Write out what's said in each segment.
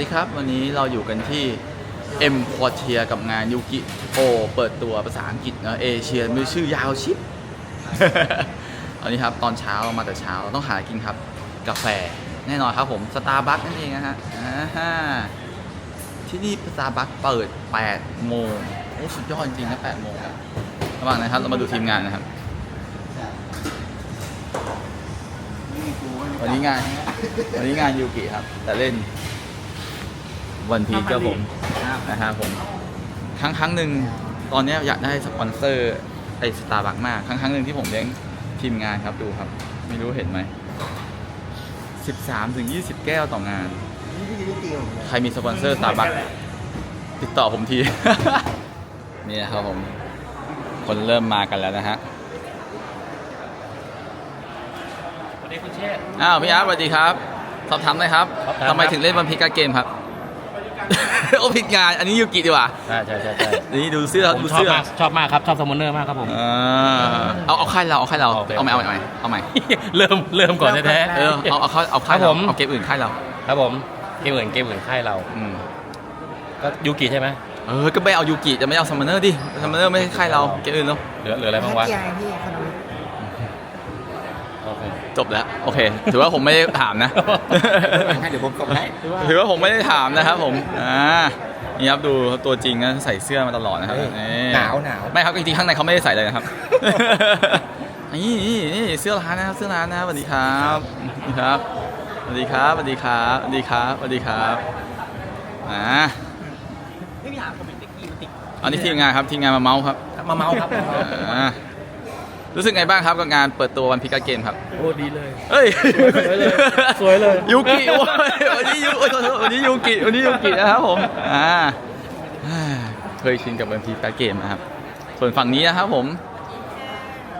ดีครับ วันนี้เราอยู่กันที่ M Quartier กับงานยูกิโอเปิดตัวภาษาอังกฤษนะเอเชียมีชื่อยาวชิป อันนี้ครับ ตอนเช้ามาแต่เช้าเราต้องหากินครับ กาแฟแน่นอนครับผมสตาร์บัคนั่นเองนะฮะอ่าฮะที่นี่สตาร์บัคเปิด 8 โมงโอ้สุดยอดจริงๆนะ8โมงครับระหว่างนะครับเรามาดูทีมงานนะครับวันนี้งานวันนี้งานยูกิครับ แต่เล่น วันพีก็ผมนะครับผมครั้งครั้งหนึ่งตอนเนี้ยอยากได้สปอนเซอร์ไอ้สตาร์บัคมากครั้งครั้งหนึ่งที่ผมเลี้ยงทีมงานครับดูครับ ไม่รู้เห็นไหม13ถึง20แก้วต่องาน ใครมีสปอนเซอร์สตาร์บัคติดต่อผมที นี่นะครับผม คนเริ่มมากันแล้วนะฮะสวัสดีคุณเชษฐ์อ้าวพี่อาร์ตสวัสดีครับ สอบถามหน่อยครับสอบถามทำไมถึงเล่นวันพีกาเกมครับ โอ้ผิดงานอันนี้ยูกิดีกว่าใช่ใช่ใช่ใช่นี่ดูเสื้อผมดูชอบเสื้อมากชอบมากครับชอบสมอนเนอร์มากครับผม อ่าเอาเอาค่ายเราเอาค่ายเราโอเค เอาใหม่เอาใหม่เอาใหม่เริ่มเริ่มก่อนแท้ๆ เออเอาเอาค่ายเอาค่ายครัเราบผม เอาเกมอื่นค่ายเราครับผมเกมอื่นเกมอื่นค่ายเรา อืมก็ยูกิใช่ไหม เออก็ไม่เอายูกิจะไม่เอาซัมมอนเนอร์ดิซัมมอนเนอร์ไม่ใช่ค่ายเราเกมอื่นเนาะเหลือเหลืออะไรบ้างวะแค่พี่ขนมโอเคจบแล้ว โอเค ถือว่าผมไม่ได้ถามนะ ให้เดี๋ยวผมส่งให้ถือว่าผมไม่ได้ถามนะครับผม อ่า นี่ครับดูตัวจริงนะใส่เสื้อมาตลอดนะครับเฮ้ยนี่หนาวหนาวไม่ครับจริงๆข้างในเขาไม่ได้ใส่เลยนะครับ นี่นี่นี่เสื้อร้านนะครับ เสื้อร้านนะครับสวัสดีครับสวัสดีครับสวัสดีครับสวัสดีครับสวัสดีครับสวัสดีครับ อ่าไม่มีหาผมเป็นตะกี้ติดอันนี้ทีมงานครับทีมงานมาเมาส์ครับ มาเมาครับ อ่า รู้สึกไงบ้างครับกับงานเปิดตัววันพิกาเกมครับ โอ้ดีเลย เฮ้ยสวยเลยสวยเลย ยูกิโอ้ยวันนี้ยูโอ้ยโทษโทษวันนี้ยูกิวันนี้ยูกินะครับผมอ่าเคยชินกับวันพีกาเกมนะครับ ส่วนฝั่งนี้นะครับผม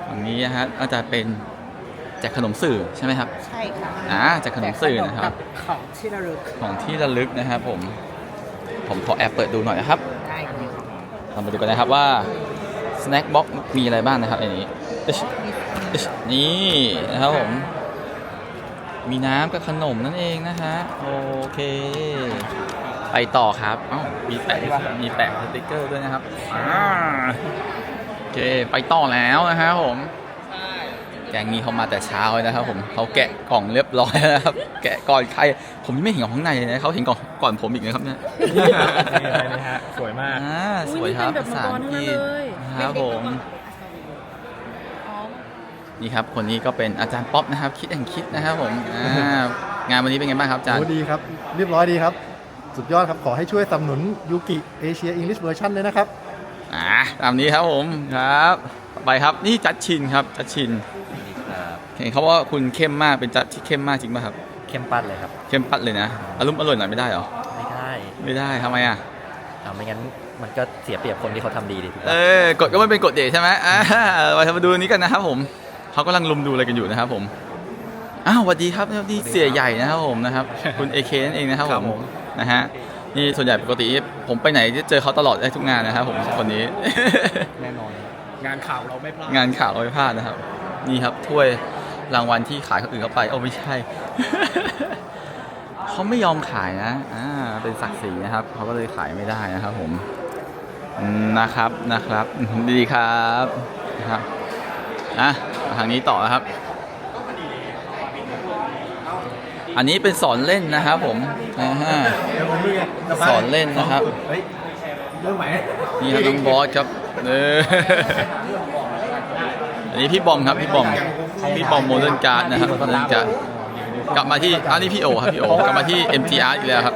ฝั่งนี้นะฮะอาจจะเป็นแจกขนมสื่อใช่ไหมครับ ใช่ค่ะอ่าแจกขนมสื่อนะครับของที่ระลึกของที่ระลึกนะครับผม ผมขอแอบเปิดดูหน่อยนะครับได้เลยเรามาดูกันนะครับว่า snack box มีอะไรบ้างนะครับในนี้อิ๊ชอิ๊ช นี่นะครับผม มีน้ำกับขนมนั่นเองนะฮะ โอเค ไปต่อครับ เอ้า มีแปะมีแปะสติ๊กเกอร์ด้วยนะครับอ่าโอเค ไปต่อแล้วนะครับผมแกงนี้เขามาแต่เช้าเลยนะครับ ผมเขาแกะกล่องเรียบร้อยแล้วนะครับ แกะก่อนใคร ผมยังไม่เห็นของข้างในเลยนะเขาเห็นก่อนก่อนผมอีกนะครับเนี่ยนี่อะไรนะฮะสวยมากอ่าสวยครับภาษาอังกฤษครับผม นี่ครับคนนี้ก็เป็นอาจารย์ป๊อปนะครับ คิดแอนคิดนะครับผมอ่างานวันนี้เป็นไงบ้างครับอาจารย์โอ้ดีครับเรียบร้อยดีครับ สุดยอดครับขอให้ช่วยสนับสนุนยูกิเอเชียอังกฤษเวอร์ชันเลยนะครับอ่าตามนี้ครับผมครับต่อไปครับนี่จัดชินครับจัดชินเห็นเขาว่าคุณเข้มมากเป็นจัดที่เข้มมากจริงป่ะครับ เข้มปั้นเลยครับ เข้มปัดเลยนะอารมณ์อร่อยหน่อยไม่ได้เหรอไม่ได้ไม่ได้ทำไมอะเอาไม่งั้นมันก็เสียเปรียบคนที่เขาทำดีดิถูกเอปะอกดก็ไม่เป็นกดเดทใช่ไหมอ่าไปมาดูนี้กันนะครับผม เขากำลังลุมดูอะไรกันอยู่นะครับผมอ้าวสวัสดีครับนี่เสียใหญ่นะครับผมนะครับ คุณเอเคนั่นเองนะครับผมนะฮะนี่ส่วนใหญ่ปกติผมไปไหนจะเจอเขาตลอดได้ทุกงานนะครับผมคนนี้แน่นอนงานข่าวเราไม่พลาดงานข่าวเราไม่พลาดนะครับ นี่ครับถ้วยรางวัลที่ขายคนอื่นเข้าไปโอ้ไม่ใช่เขาไม่ยอมขายนะอ่าเป็นศักดิ์ศรีนะครับเขาก็เลยขายไม่ได้นะครับ ผมอืมนะครับนะครับ ดีครับนะครับอะมา ทางนี้ต่อนะครับ อันนี้เป็นสอนเล่นนะครับ ผมอ่าฮะสอนเล่นนะครับเฮ้ยเรื่องไหมนี่ครับน้องบอสครับเอออันนี้พี่บอมครับพี่บอมพี่บอมโมเดิร์นการ์ดนะครับโมเดิร์นการ์ดกลับมาที่อันนี้พี่โอครับพี่โอกลับมาที่ MGR อีกแล้วครับ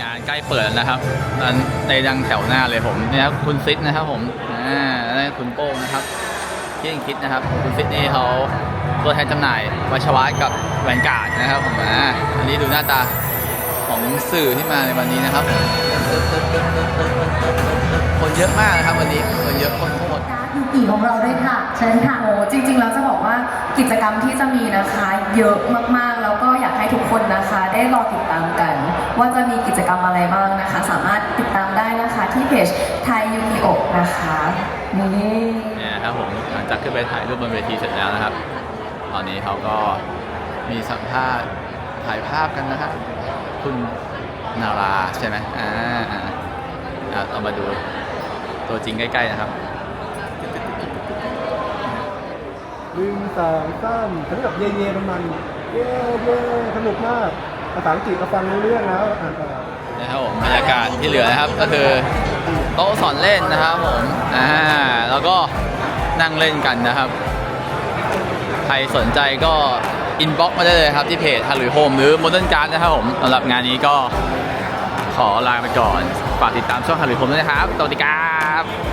งานใกล้เปิดแล้วนะครับนั้นในดังแถวหน้าเลยผมนี่ครับคุณซิดนะครับผมอ่าแล้วนี่คุณโป้งนะครับ ที่ยังคิดนะครับคุณซิดนี่เขาตัวแทนจำหน่ายวัชวัตกับแวนการ์ดนะครับผมอ่าอันนี้ดูหน้าตาของสื่อที่มาในวันนี้นะครับ คนเยอะมากนะครับวันนี้คนเยอะคนโคตรยูกิของเราด้วยค่ะเชิญค่ะโอ้จริง ๆ แล้วจะบอกว่ากิจกรรมที่จะมีนะคะเยอะมากๆ แล้วก็อยากให้ทุกคนนะคะ ได้รอติดตามกัน ว่าจะมีกิจกรรมอะไรบ้างนะคะ สามารถติดตามได้นะคะที่เพจไทยยูกิโอนะคะนี่เนี่ยครับผมหลัง จากขึ้นไปถ่ายรูปบนเวทีเสร็จแล้วนะครับ ตอนนี้เขาก็มีสัมภาษณ์ถ่ายภาพกันนะครับ คุณนาราใช่ไหมอ่าอ่าอ่าเอามาดูตัวจริงใกล้ๆนะครับหนึ่งสองสามสำหรับเย่เย่ประมาณเย่เย่สนุกมากภาษาอังกฤษก็ฟังรู้เรื่องแล้วอ่านต่อนะครับผมบรรยากาศที่เหลือนะครับก็คือโต๊ะสอนเล่นนะครับผมอ่าแล้วก็ นั่งเล่นกันนะครับ ใครสนใจก็อินบ็อกมาได้เลยครับที่เพจฮัลโหลโฮมหรือโมเดิร์นการ์ดนะครับผมสำหรับงานนี้ก็ขอลาไปก่อน ฝากติดตามช่องฮัลโหลโฮมด้วยนะครับสวัสดีครับ